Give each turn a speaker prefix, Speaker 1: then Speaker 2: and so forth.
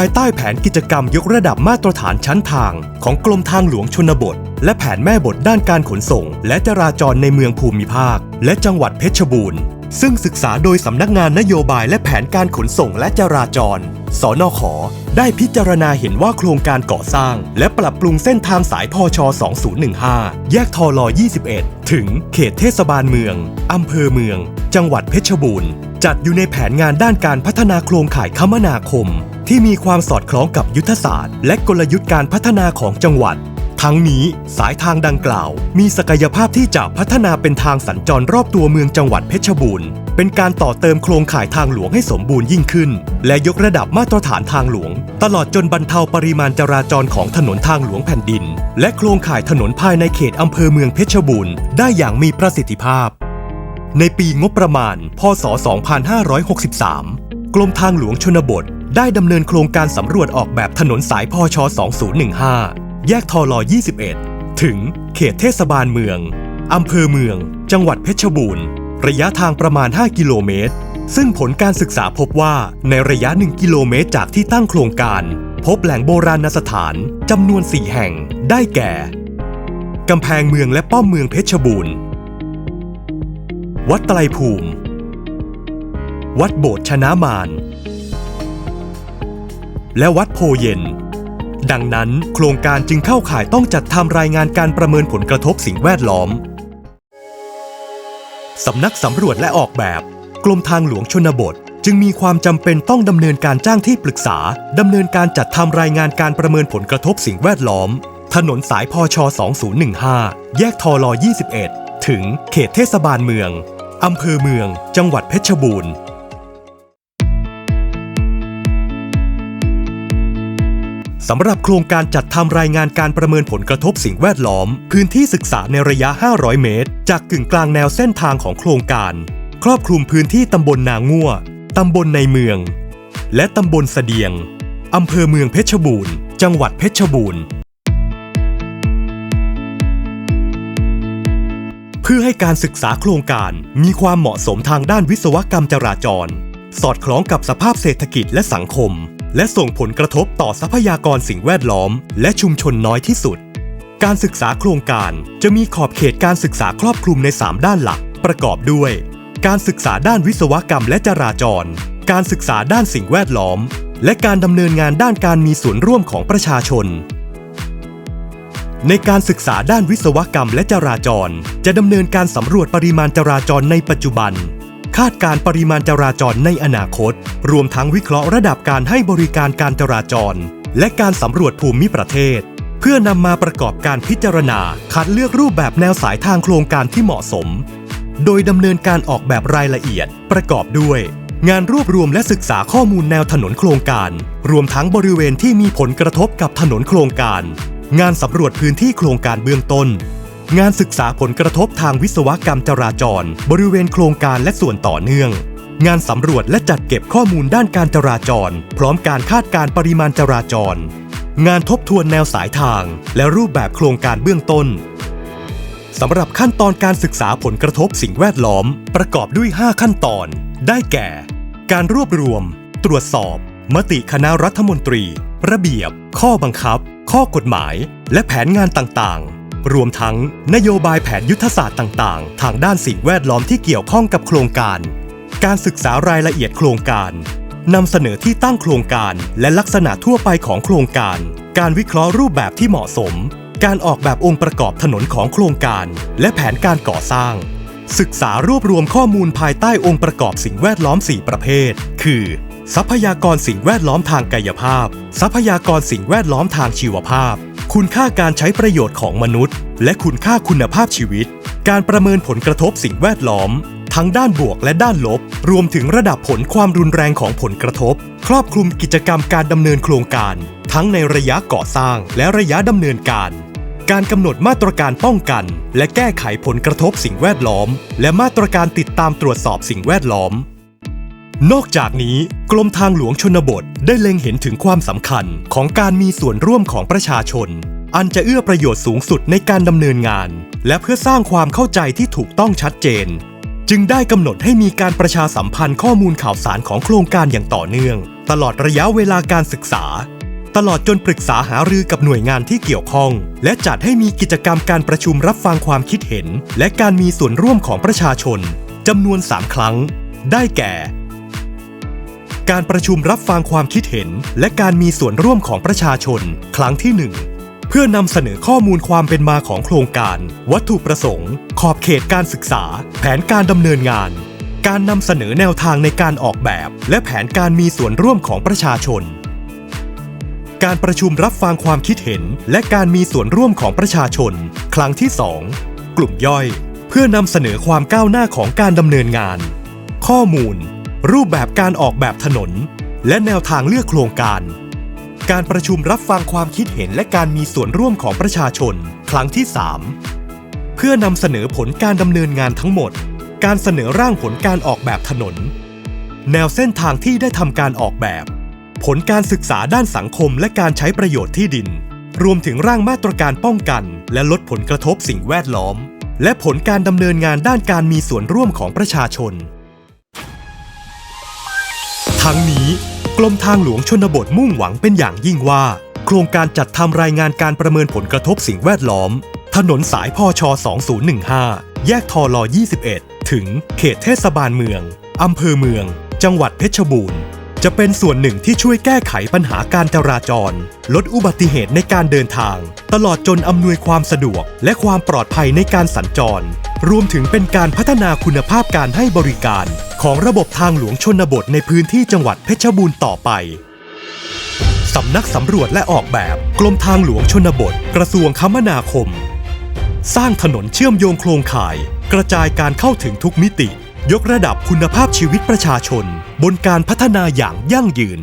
Speaker 1: ายใต้แผนกิจกรรมยกระดับมาตรฐานชั้นทาง ของกรมทางหลวงชนบท และแผนแม่บทด้านการขนส่ง และจราจรในเมืองภูมิภาค และจังหวัดเพชรบูรณ์ ซึ่งศึกษาโดยสำนักงานนโยบายและแผนการขนส่งและจราจร สนข ได้พิจารณาเห็นว่าโครงการก่อสร้าง และปรับปรุงเส้นทางสายพช 2015 แยกทอลอ21 ถึงเขตเทศบาลเมืองอำเภอเมือง จังหวัดเพชรบูรณ์ จัดอยู่ในแผนงานด้านการพัฒนาโครงข่ายคมนาคม ที่มีความสอดคล้องกับยุทธศาสตร์ และกลยุทธ์การพัฒนาของจังหวัด ทั้งนี้สายทางดังกล่าว มีศักยภาพที่จะพัฒนาเป็นทางสัญจรรอบตัวเมืองจังหวัดเพชรบูรณ์ เป็นการต่อเติมโครงข่ายทางหลวงให้สมบูรณ์ยิ่งขึ้น และยกระดับมาตรฐานทางหลวง ตลอดจนบรรเทาปริมาณจราจรของถนนทางหลวงแผ่นดิน และโครงข่ายถนนภายในเขตอำเภอเมืองเพชรบูรณ์ได้อย่างมีประสิทธิภาพ ในปีงบประมาณ พศ 2563 กรมทางหลวงชนบท ได้ดำเนินโครงการสำรวจออกแบบถนนสายพช 2015 แยกทอลอ21 ถึงเขตเทศบาลเมือง อำเภอเมือง จังหวัดเพชรบูรณ์ ระยะทางประมาณ 5 กิโลเมตร ซึ่งผลการศึกษาพบว่าในระยะ 1 กิโลเมตรจากที่ตั้งโครงการ พบแหล่งโบราณสถานจำนวน 4 แห่ง ได้แก่ กำแพงเมืองและป้อมเมืองเพชรบูรณ์ วัดไตรภูมิ วัดโบสถ์ชนะมาร และวัดโพเย็น ดังนั้นโครงการจึงเข้าข่ายต้องจัดทำรายงานการประเมินผลกระทบสิ่งแวดล้อมสำนักสำรวจและออกแบบ กรมทางหลวงชนบท จึงมีความจำเป็นต้องดำเนินการจ้างที่ปรึกษาดำเนินการจัดทำรายงานการประเมินผลกระทบสิ่งแวดล้อม ถนนสายพช 2015 แยกทอลอ21 ถึงเขตเทศบาลเมืองอำเภอเมือง จังหวัดเพชรบูรณ์ สำหรับโครงการจัดทำรายงานการประเมินผลกระทบสิ่งแวดล้อม พื้นที่ศึกษาในระยะ 500 เมตร จากกึ่งกลางแนวเส้นทางของโครงการ ครอบคลุมพื้นที่ตำบลนางั่วตำบลในเมือง และตำบลเสดียงอำเภอเมืองเพชรบูรณ์ จังหวัดเพชรบูรณ์ เพื่อให้การศึกษาโครงการมีความเหมาะสมทางด้านวิศวกรรมจราจร สอดคล้องกับสภาพเศรษฐกิจและสังคม และส่งผลกระทบต่อทรัพยากรสิ่งแวดล้อม และชุมชนน้อยที่สุด การศึกษาโครงการจะมีขอบเขตการศึกษาครอบคลุมใน 3 ด้านหลัก ประกอบด้วย การศึกษาด้านวิศวกรรมและจราจร การศึกษาด้านสิ่งแวดล้อม และการดำเนินงานด้านการมีส่วนร่วมของประชาชน ในการศึกษาด้านวิศวกรรมและจราจร จะดำเนินการสำรวจปริมาณจราจรในปัจจุบันาดการปริมาณจราจรในอนาคต รวมทั้งวิเคราะห์ระดับการให้บริการการจราจร และการสำรวจภูมิประเทศ เพื่อนำมาประกอบการพิจารณา คัดเลือกรูปแบบแนวสายทางโครงการที่เหมาะสม โดยดำเนินการออกแบบรายละเอียด ประกอบด้วย งานรวบรวมและศึกษาข้อมูลแนวถนนโครงการ รวมทั้งบริเวณที่มีผลกระทบกับถนนโครงการ งานสำรวจพื้นที่โครงการเบื้องต้น งานศึกษาผลกระทบทางวิศวกรรมจราจร บริเวณโครงการและส่วนต่อเนื่อง งานสำรวจและจัดเก็บข้อมูลด้านการจราจร พร้อมการคาดการณ์ปริมาณจราจร งานทบทวนแนวสายทาง และรูปแบบโครงการเบื้องต้นสำหรับขั้นตอนการศึกษาผลกระทบสิ่งแวดล้อม ประกอบด้วย 5 ขั้นตอน ได้แก่ การรวบรวม ตรวจสอบ มติคณะรัฐมนตรี ระเบียบ ข้อบังคับ ข้อกฎหมาย และแผนงานต่างๆ รวมทั้งนโยบายแผนยุทธศาสตร์ต่างๆ ทางด้านสิ่งแวดล้อมที่เกี่ยวข้องกับโครงการ การศึกษารายละเอียดโครงการนำเสนอที่ตั้งโครงการและลักษณะทั่วไปของโครงการ การวิเคราะห์รูปแบบที่เหมาะสม การออกแบบองค์ประกอบถนนของโครงการ และแผนการก่อสร้าง ศึกษารวบรวมข้อมูลภายใต้องค์ประกอบสิ่งแวดล้อม 4 ประเภท คือ ทรัพยากรสิ่งแวดล้อมทางกายภาพ ทรัพยากรสิ่งแวดล้อมทางชีวภาพ คุณค่าการใช้ประโยชน์ของมนุษย์ และคุณค่าคุณภาพชีวิต การประเมินผลกระทบสิ่งแวดล้อม ทั้งด้านบวกและด้านลบ รวมถึงระดับผลความรุนแรงของผลกระทบ ครอบคลุมกิจกรรมการดำเนินโครงการ ทั้งในระยะก่อสร้างและระยะดำเนินการ การกำหนดมาตรการป้องกัน และแก้ไขผลกระทบสิ่งแวดล้อม และมาตรการติดตามตรวจสอบสิ่งแวดล้อม นอกจากนี้กรมทางหลวงชนบทได้เล็งเห็นถึงความสำคัญของการมีส่วนร่วมของประชาชน อันจะเอื้อประโยชน์สูงสุดในการดำเนินงาน และเพื่อสร้างความเข้าใจที่ถูกต้องชัดเจน จึงได้กำหนดให้มีการประชาสัมพันธ์ข้อมูลข่าวสารของโครงการอย่างต่อเนื่อง ตลอดระยะเวลาการศึกษา ตลอดจนปรึกษาหารือกับหน่วยงานที่เกี่ยวข้อง และจัดให้มีกิจกรรมการประชุมรับฟังความคิดเห็น และการมีส่วนร่วมของประชาชนจำนวน 3 ครั้ง ได้แก่ การประชุมรับฟังความคิดเห็น และการมีส่วนร่วมของประชาชน ครั้งที่ 1 เพื่อนำเสนอข้อมูลความเป็นมาของโครงการ วัตถุประสงค์ ขอบเขตการศึกษา แผนการดำเนินงาน การนำเสนอแนวทางในการออกแบบ และแผนการมีส่วนร่วมของประชาชน การประชุมรับฟังความคิดเห็น และการมีส่วนร่วมของประชาชน ครั้งที่ 2 กลุ่มย่อย เพื่อนำเสนอความก้าวหน้าของการดำเนินงาน ข้อมูล รูปแบบการออกแบบถนน และแนวทางเลือกโครงการ การประชุมรับฟังความคิดเห็นและการมีส่วนร่วมของประชาชน ครั้งที่ 3 เพื่อนำเสนอผลการดำเนินงานทั้งหมด การเสนอร่างผลการออกแบบถนน แนวเส้นทางที่ได้ทำการออกแบบ ผลการศึกษาด้านสังคมและการใช้ประโยชน์ที่ดิน รวมถึงร่างมาตรการป้องกัน และลดผลกระทบสิ่งแวดล้อม และผลการดำเนินงานด้านการมีส่วนร่วมของประชาชน ทั้งนี้กรมทางหลวงชนบทมุ่งหวังเป็นอย่างยิ่งว่า โครงการจัดทำรายงานการประเมินผลกระทบสิ่งแวดล้อม ถนนสายพช 2015 แยกทอลอ21 ถึงเขตเทศบาลเมืองอำเภอเมือง จังหวัดเพชรบูรณ์ จะเป็นส่วนหนึ่งที่ช่วยแก้ไขปัญหาการจราจร ลดอุบัติเหตุในการเดินทาง ตลอดจนอำนวยความสะดวกและความปลอดภัยในการสัญจร รวมถึงเป็นการพัฒนาคุณภาพการให้บริการ ของระบบทางหลวงชนบทในพื้นที่จังหวัดเพชรบูรณ์ต่อไปสำนักสำรวจและออกแบบ กรมทางหลวงชนบท กระทรวงคมนาคม สร้างถนนเชื่อมโยงโครงข่าย กระจายการเข้าถึงทุกมิติ ยกระดับคุณภาพชีวิตประชาชน บนการพัฒนาอย่างยั่งยืน